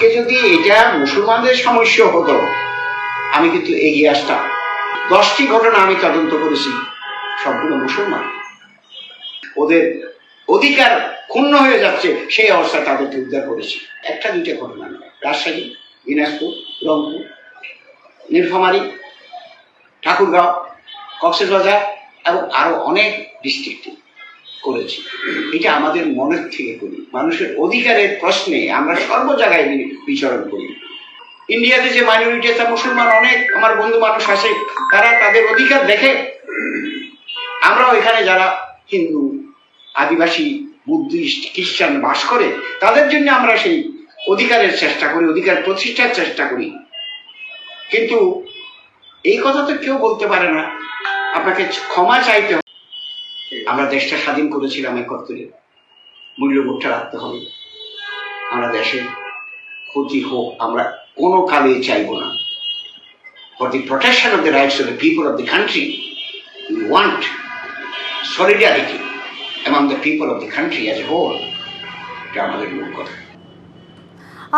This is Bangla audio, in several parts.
আজকে যদি এটা মুসলমানদের সমস্যা হতো, আমি কিন্তু এগিয়ে আসতাম। দশটি ঘটনা আমি তদন্ত করেছি, সবগুলো মুসলমান। ওদের অধিকার ক্ষুণ্ণ হয়ে যাচ্ছে, সেই অবস্থা তাদেরকে উদ্ধার করেছি। একটা, দুইটা ঘটনা রাজশাহী, দিনাজপুর, রংপুর, নীলফামারী, ঠাকুরগাঁও কক্সবাজার এবং আরও অনেক ডিস্ট্রিক্টে করেছি। এটা আমাদের মনের থেকে করি। মানুষের অধিকারের প্রশ্নে আমরা সর্ব জায়গায় বিচরণ করি। ইন্ডিয়াতে যে মাইনরিটি আছে, মুসলমান অনেক, আমার বন্ধু মানুষ আছে, তারা তাদের অধিকার দেখে। আমরা এখানে যারা হিন্দু, আদিবাসী, বুদ্ধিস্ট, খ্রিস্টান বাস করে, তাদের জন্য আমরা সেই অধিকারের চেষ্টা করি, অধিকার প্রতিষ্ঠার চেষ্টা করি। কিন্তু এই কথা তো কেউ বলতে পারে না। আপনাকে ক্ষমা চাইতে হবে আমরা দেশটা স্বাধীন করেছিলাম একত্রে। মূল্যবোধটা রাখতে হবে। আমরা দেশের ক্ষতি হোক, আমরা কোনো কালে চাইব না। For the protection of the rights of the people of the country we want solidarity among the people of the country as a whole এটা আমাদের মূল কথা।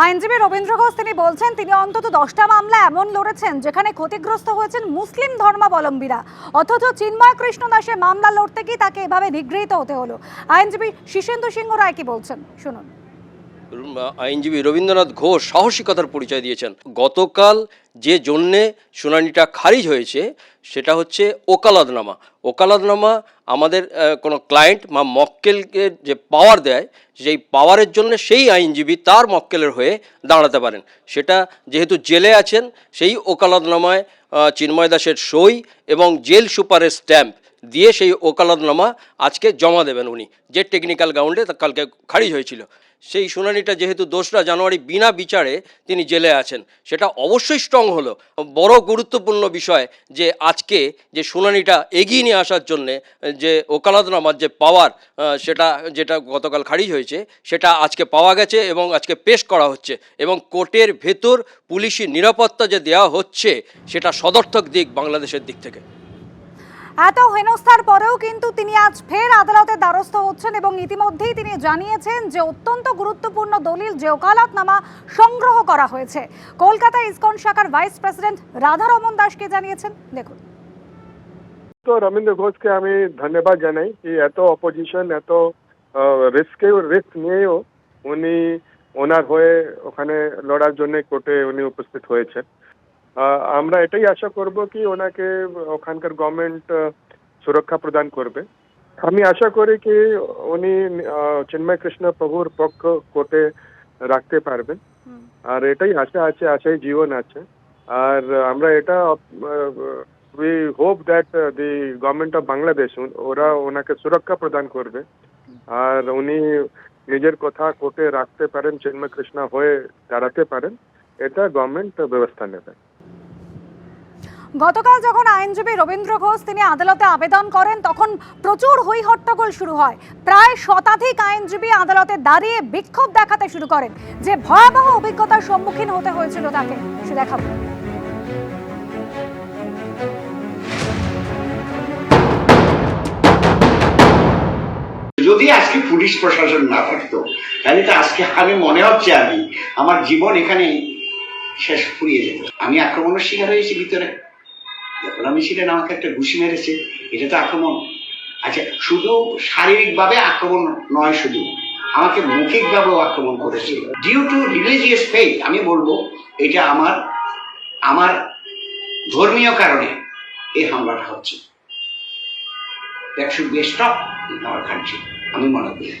আইনজীবী রবীন্দ্র ঘোষ তিনি বলছেন, তিনি অন্তত দশটা মামলা এমন লড়েছেন যেখানে ক্ষতিগ্রস্ত হয়েছেন মুসলিম ধর্মাবলম্বীরা। অথচ চিন্ময় কৃষ্ণ দাসের মামলা লড়তে গিয়ে তাকে এভাবে নিগৃহীত হতে হলো। আইনজীবী শিশেন্দু সিংহ রায় কি বলছেন? শুনুন। আইনজীবী রবীন্দ্রনাথ ঘোষ সাহসিকতার পরিচয় দিয়েছেন। গতকাল যে জন্যে শুনানিটা খারিজ হয়েছে সেটা হচ্ছে ওকালাতনামা। ওকালাতনামা আমাদের কোনো ক্লায়েন্ট বা মক্কেলকে যে পাওয়ার দেয় সেই পাওয়ারের জন্য সেই আইনজীবী তার মক্কেলের হয়ে দাঁড়াতে পারেন। সেটা যেহেতু জেলে আছেন সেই ওকালতনামায় আহ, চিন্ময় দাসের সই এবং জেল সুপারের স্ট্যাম্প দিয়ে সেই ওকালতনামা আজকে জমা দেবেন উনি। যে টেকনিক্যাল গ্রাউন্ডে কালকে খারিজ হয়েছিল। সেই শুনানিটা যেহেতু দোসরা জানুয়ারি বিনা বিচারে তিনি জেলে আছেন, সেটা অবশ্যই স্ট্রং হলো। বড় গুরুত্বপূর্ণ বিষয় যে আজকে যে শুনানিটা এগিয়ে নিয়ে আসার জন্যে, যে ওকালতনামার যে পাওয়ার সেটা যেটা গতকাল খারিজ হয়েছে, সেটা আজকে পাওয়া গেছে এবং আজকে পেশ করা হচ্ছে এবং কোর্টের ভেতর পুলিশি নিরাপত্তা যে দেওয়া হচ্ছে, সেটা সদর্থক দিক বাংলাদেশের দিক থেকে। এত হেনস্থার পরেও কিন্তু তিনি আজ ফের আদালতের দ্বারস্থ হচ্ছেন এবং ইতিমধ্যেই তিনি জানিয়েছেন যে অত্যন্ত গুরুত্বপূর্ণ দলিল যে ওকালতনামা সংগ্রহ করা হয়েছে। কলকাতা ইসকন শাখার ভাইস প্রেসিডেন্ট রাধারমন দাসকে জানিয়েছেন। দেখুন। তো রবীন্দ্র ঘোষকে আমি ধন্যবাদ জানাই। কি এত অপোজিশন এত রিস্কে রিস্ক নিয়েও উনি ওনার হয়ে ওখানে লড়ার জন্য কোর্টে উনি উপস্থিত হয়েছেন। আমরা এটাই আশা করব কি ওনাকে ওখানকার গভর্নমেন্ট সুরক্ষা প্রদান করবে। আমি আশা করি কি উনি চিন্ময় কৃষ্ণ প্রভুর পক্ষ কোর্টে রাখতে পারবেন। আর এটাই আশা আছে আশাই জীবন আছে। আর আমরা এটা we hope that the government of Bangladesh ওরা ওনাকে সুরক্ষা প্রদান করবে। আর উনি নিজের কথা কোর্টে রাখতে পারেন চিন্ময় কৃষ্ণ হয়ে দাঁড়াতে পারেন। এটা গভর্নমেন্ট ব্যবস্থা নেবে। গতকাল যখন আইনজীবী রবীন্দ্র ঘোষ তিনি আদালতে আবেদন করেন, তখন প্রচুর হই হট্টগোল শুরু হয়। প্রায় শতাধিক আইনজীবী আদালতে দাঁড়িয়ে বিক্ষোভ দেখাতে শুরু করেন। যে ভয়াবহ অভিজ্ঞতার সম্মুখীন হতে হয়েছিল তাকে, সে দেখাবো। যদি আজকে পুলিশ প্রশাসন না থাকতো, তাহলে তো আজকে আমি মনে হচ্ছে আমি, আমার জীবন এখানে শেষ ফুরিয়ে যেত। আমি আক্রমণের শিকার হয়েছি ভিতরে। আমি ছিলেন আমাকে একটা ঘুষি মেরেছে, এটা তো আক্রমণ। আচ্ছা শুধু শারীরিকভাবে আক্রমণ নয় শুধু, আমাকে মৌখিকভাবেও আক্রমণ করেছে ডিউ টু রিলিজিয়াস ফেথ আমি বলব, এটা আমার আমার ধর্মীয় কারণে এই হামলাটা হচ্ছে। That should be stop in our country আমি মনে করি।